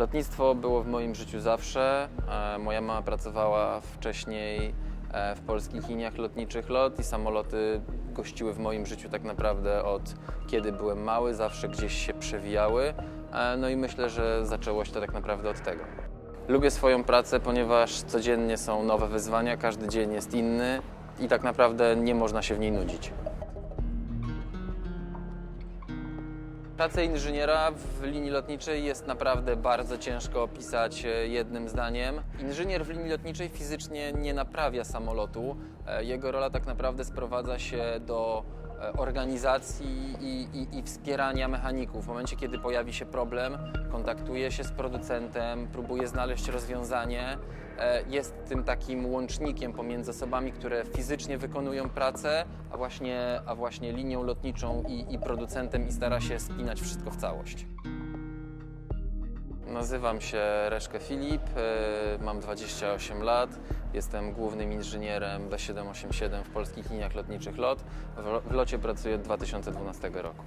Lotnictwo było w moim życiu zawsze. E, Moja mama pracowała wcześniej e, w polskich liniach lotniczych LOT i samoloty gościły w moim życiu tak naprawdę od kiedy byłem mały, zawsze gdzieś się przewijały. E, No i myślę, że zaczęło się to tak naprawdę od tego. Lubię swoją pracę, ponieważ codziennie są nowe wyzwania, każdy dzień jest inny i tak naprawdę nie można się w niej nudzić. Pracę inżyniera w linii lotniczej jest naprawdę bardzo ciężko opisać e, jednym zdaniem. Inżynier w linii lotniczej fizycznie nie naprawia samolotu. E, Jego rola tak naprawdę sprowadza się do organizacji i, i, i wspierania mechaników. W momencie, kiedy pojawi się problem, kontaktuje się z producentem, próbuje znaleźć rozwiązanie. E, Jest tym takim łącznikiem pomiędzy osobami, które fizycznie wykonują pracę, a właśnie, a właśnie linią lotniczą i, i producentem i stara się spinać wszystko w całość. Nazywam się Reszke Filip, e, mam 28 lat, jestem głównym inżynierem B787 w polskich liniach lotniczych LOT. W, locie pracuję od 2012 roku.